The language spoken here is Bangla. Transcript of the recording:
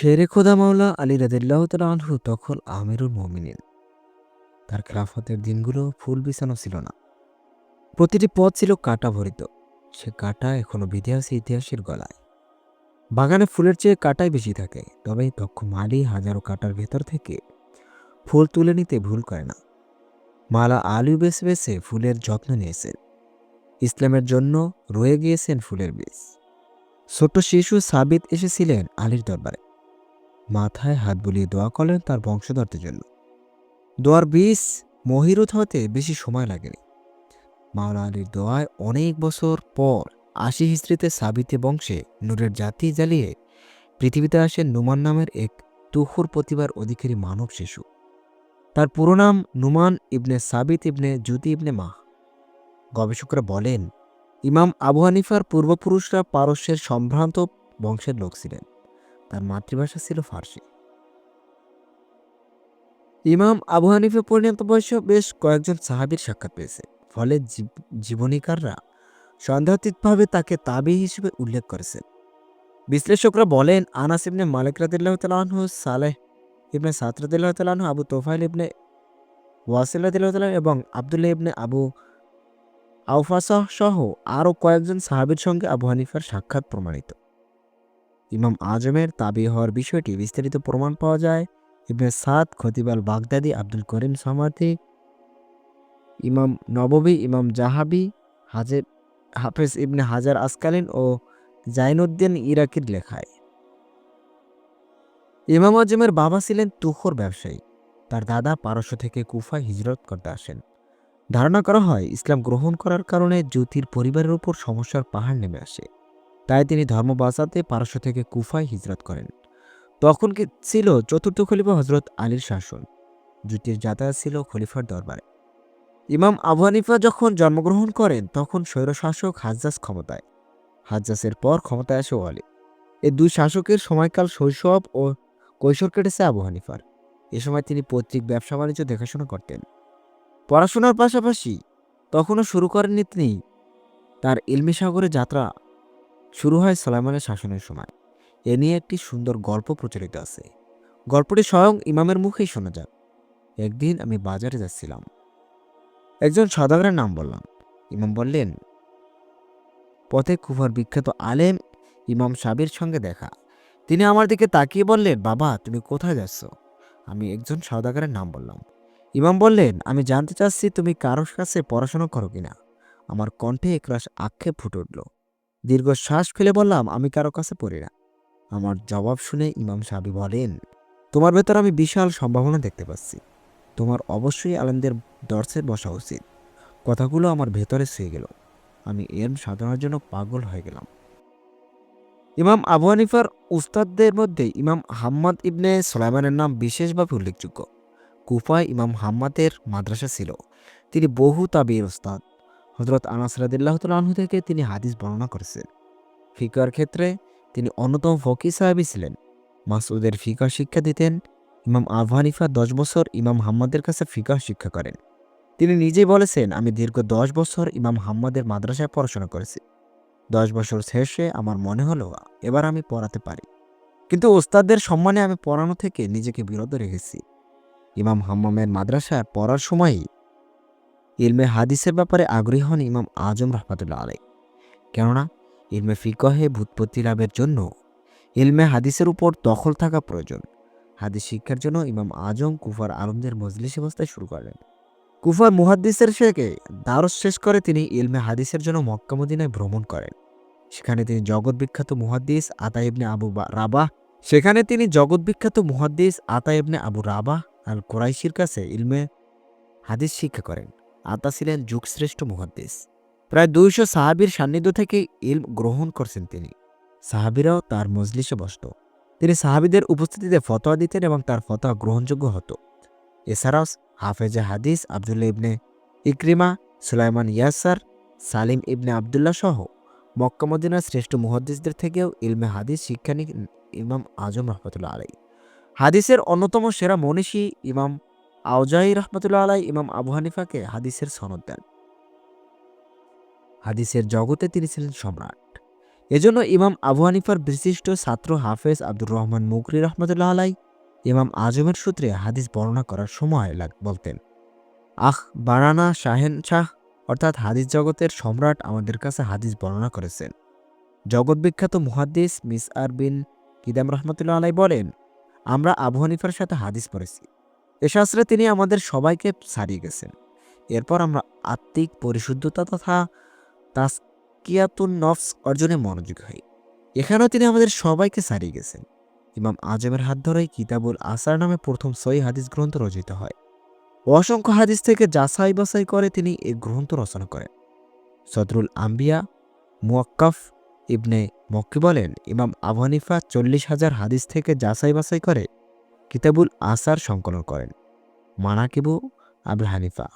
শেরে খোদা মাওলা আলী রাদিল্লাহ আনহু তখন আমিরুল মমিনিন। তার খেলাফতের দিনগুলো ফুল বিছানো ছিল না। প্রতিটি পথ ছিল কাটা ভরিত সে কাটা এখনও বিধে আছে ইতিহাসের গলায়। বাগানে ফুলের চেয়ে কাটাই বেশি থাকে, তবে দক্ষ মালি হাজারো কাটার ভেতর থেকে ফুল তুলে নিতে ভুল করে না। মালা আলু বেছে বেছে ফুলের যত্ন নিয়েছেন। ইসলামের জন্য রয়ে গিয়েছেন ফুলের বীজ। ছোট্ট শিশু সাবিত এসেছিলেন আলীর দরবারে। মাথায় হাত বুলিয়ে দোয়া করলেন তার বংশধরদের জন্য। দোয়ার বিষ মহিরুত হতে বেশি সময় লাগেনি। মাওলা আলীর দোয়ায় অনেক বছর পর আশি হিস্ট্রিতে সাবিতে বংশে নূরের জাতি জ্বালিয়ে পৃথিবীতে আসেন নুমান নামের এক তুহুর প্রতিভার অধিকারী মানব শিশু। তার পুরো নাম নুমান ইবনে সাবিত ইবনে জুতি ইবনে মাহ। গবেষকরা বলেন, ইমাম আবু হানিফার পূর্বপুরুষরা পারস্যের সম্ভ্রান্ত বংশের লোক ছিলেন। তার মাতৃভাষা ছিল ফার্সি। ইমাম আবু হানিফা পরিণত বয়সে বেশ কয়েকজন সাহাবীর সাক্ষাৎ পেয়েছে। ফলে জীবনীকাররা সন্দেহাতীতভাবে তাকে তাবি হিসেবে উল্লেখ করেছেন। বিশ্লেষকরা বলেন, আনাস ইবনে মালিক রাদিল্লাহ তালাহু সালেহ ইবনে সাত রাদিল্লাহ তালাহু আবু তোফাইল ইবনে ওয়াসিল রাদিল্লাহ তালাহ এবং আবদুল্লাহ ইবনে আবু আউফাসাহ সহ আরও কয়েকজন সাহাবীর সঙ্গে আবু হানিফার সাক্ষাৎ প্রমাণিত। ইমাম আজমের তাবি হওয়ার বিষয়টি বিস্তারিত প্রমাণ পাওয়া যায়। ইবনে সাদ খতিবাল বাগদাদি আব্দুল করিম সামাতি ইমাম নববী, ইমাম জাহাবি, হাজের, হাফেজ ইবনে হাজার আসকালীন ও জাইনুদ্দিন ইরাকির লেখায়। ইমাম আজমের বাবা ছিলেন তুখর ব্যবসায়ী। তার দাদা পারস্য থেকে কুফায় হিজরত করতে আসেন। ধারণা করা হয়, ইসলাম গ্রহণ করার কারণে জ্যোতির পরিবারের উপর সমস্যার পাহাড় নেমে আসে। তাই তিনি ধর্ম বাঁচাতে পারস্য থেকে কুফায় হিজরত করেন। তখন কি ছিল চতুর্থ খলিফা হজরত আলীর শাসন। জ্যোতির যাতায়াত ছিল খলিফার দরবারে। ইমাম আবু হানিফা যখন জন্মগ্রহণ করেন, তখন স্বৈরশাসক হাজ্জাস ক্ষমতায়। হাজ্জাসের পর ক্ষমতায় আসে ওয়ালি এ দুই শাসকের সময়কাল শৈশব ও কৈশোর কেটেছে আবু হানিফার। এ সময় তিনি পৈতৃক ব্যবসা বাণিজ্য দেখাশোনা করতেন। পড়াশোনার পাশাপাশি তখনও শুরু করেননি তিনি তার ইলমি সাগরে যাত্রা শুরু হয় সালাইমানের শাসনের সময়। এ নিয়ে একটি সুন্দর গল্প প্রচলিত আছে। গল্পটি স্বয়ং ইমামের মুখেই শোনা যাক। একদিন আমি বাজারে যাচ্ছিলাম। একজন সদাগরের নাম বললাম। ইমাম বললেন, পথে কুফার বিখ্যাত আলেম ইমাম সাবির সঙ্গে দেখা। তিনি আমার দিকে তাকিয়ে বললেন, বাবা, তুমি কোথায় যাচ্ছ আমি একজন সদাগরের নাম বললাম। ইমাম বললেন, আমি জানতে চাচ্ছি তুমি কারোর কাছে পড়াশোনা করো কিনা। আমার কণ্ঠে একরাশ আক্ষেপ ফুটে উঠল। দীর্ঘ শ্বাস ফেলে বললাম, আমি কারও কাছে পড়ি না। আমার জবাব শুনে ইমাম সাহেব বলেন, তোমার ভেতর আমি বিশাল সম্ভাবনা দেখতে পাচ্ছি। তোমার অবশ্যই আলেমদের দর্শে বসা উচিত। কথাগুলো আমার ভেতরে শুয়ে গেল। আমি এর সাধনার জন্য পাগল হয়ে গেলাম। ইমাম আবু হানিফার উস্তাদদের মধ্যে ইমাম হাম্মাদ ইবনে সোলাইমানের নাম বিশেষভাবে উল্লেখযোগ্য। কুফায় ইমাম হাম্মাদের মাদ্রাসা ছিল। তিনি বহু তাবির ওস্তাদ হজরত আনাস রাদিল্লাহ আনহু থেকে তিনি হাদিস বর্ণনা করেছেন। ফিকার ক্ষেত্রে তিনি অন্যতম ফকি সাহেবই ছিলেন। মাসুদের ফিকা শিক্ষা দিতেন। ইমাম আবু দশ বছর, ইমাম হাম্মাদের কাছে ফিকা শিক্ষা করেন। তিনি নিজেই বলেছেন, আমি দীর্ঘ দশ বছর ইমাম হাম্মাদের মাদ্রাসায় পড়াশোনা করেছি। দশ বছর শেষে আমার মনে হলো, এবার আমি পড়াতে পারি। কিন্তু ওস্তাদদের সম্মানে আমি পড়ানো থেকে নিজেকে বিরত রেখেছি। ইমাম হাম্মামের মাদ্রাসায় পড়ার সময়ই ইলমে হাদিসের ব্যাপারে আগ্রহী হন ইমাম আজম রহমাতুল্লাহ আলাই কেননা, ইলমে ফিকহে ভূতপত্তি লাভের জন্য ইলমে হাদিসের উপর দখল থাকা প্রয়োজন। হাদিস শিক্ষার জন্য ইমাম আজম কুফার আলমদের মজলিসে বস্তায় শুরু করেন কুফার মুহাদ্দিসের শেখে দারস শেষ করে তিনি ইলমে হাদিসের জন্য মক্কা মদিনায় ভ্রমণ করেন। সেখানে তিনি জগৎ বিখ্যাত মুহাদ্দিস আতা ইবনে আবু রাবাহ, সেখানে তিনি জগৎ বিখ্যাত মুহাদ্দিস আতা ইবনে আবু রাবাহ আল কোরাইশির কাছে ইলমে হাদিস শিক্ষা করেন। আতা ছিলেন যুগশ্রেষ্ঠ মুহাদ্দিস। প্রায় দুইশো সাহাবীর সান্নিধ্য থেকে ইলম গ্রহণ করছেন তিনি। সাহাবীরাও তার মজলিসে বসত। তিনি সাহাবীদের উপস্থিতিতে ফতোয়া দিতেন এবং তার ফতোয়া গ্রহণযোগ্য হতো। এছাড়াও হাফেজে হাদিস আবদুল্লা ইবনে ইক্রিমা, সুলাইমান ইয়াসার, সালিম ইবনে আবদুল্লাহ সহ মক্কা মদিনার শ্রেষ্ঠ মুহাদ্দিসদের থেকেও ইলমে হাদিস শিক্ষা নিন ইমাম আজম রহমতুল্লাহ আলাই হাদিসের অন্যতম সেরা মনীষী ইমাম আউজাই রহমতুল্লাহ আলাই ইমাম আবু হানিফাকে হাদিসের সনদ দেন। হাদিসের জগতে তিনি ছিলেন সম্রাট। এজন্য ইমাম আবু হানিফার বিশিষ্ট ছাত্র হাফেজ আব্দুর রহমান মুকরি রহমতুল্লাহ আলাই ইমাম আজমের সূত্রে হাদিস বর্ণনা করার সময় লাগ, বলতেন, আহ, বারানা শাহেন শাহ, অর্থাৎ হাদিস জগতের সম্রাট আমাদের কাছে হাদিস বর্ণনা করেছেন। জগৎ বিখ্যাত মুহাদ্দিস মিস আর বিন কিদাম রহমতুল্লাহ আলাই বলেন, আমরা আবু হানিফার সাথে হাদিস পড়েছি। এ শাস্ত্রে তিনি আমাদের সবাইকে ছাড়িয়ে গেছেন। এরপর আমরা আত্মিক পরিশুদ্ধতা তথা তাস্কিয়াতুন নফস অর্জনে মনোযোগী হই। এখানেও তিনি আমাদের সবাইকে ছাড়িয়ে গেছেন। ইমাম আজমের হাত ধরেই কিতাবুল আসার নামে প্রথম সই হাদিস গ্রন্থ রচিত হয়। অসংখ্য হাদিস থেকে যাচাই বাছাই করে তিনি এই গ্রন্থ রচনা করেন। সদরুল আম্বিয়া মুয়াক্কাফ ইবনে মক্কি বলেন, ইমাম আবু হানিফা চল্লিশ হাজার হাদিস থেকে যাচাই বাছাই করে কিতাবুল আসার সংকলন করেন। মানাকিবু আবুল হানিফা।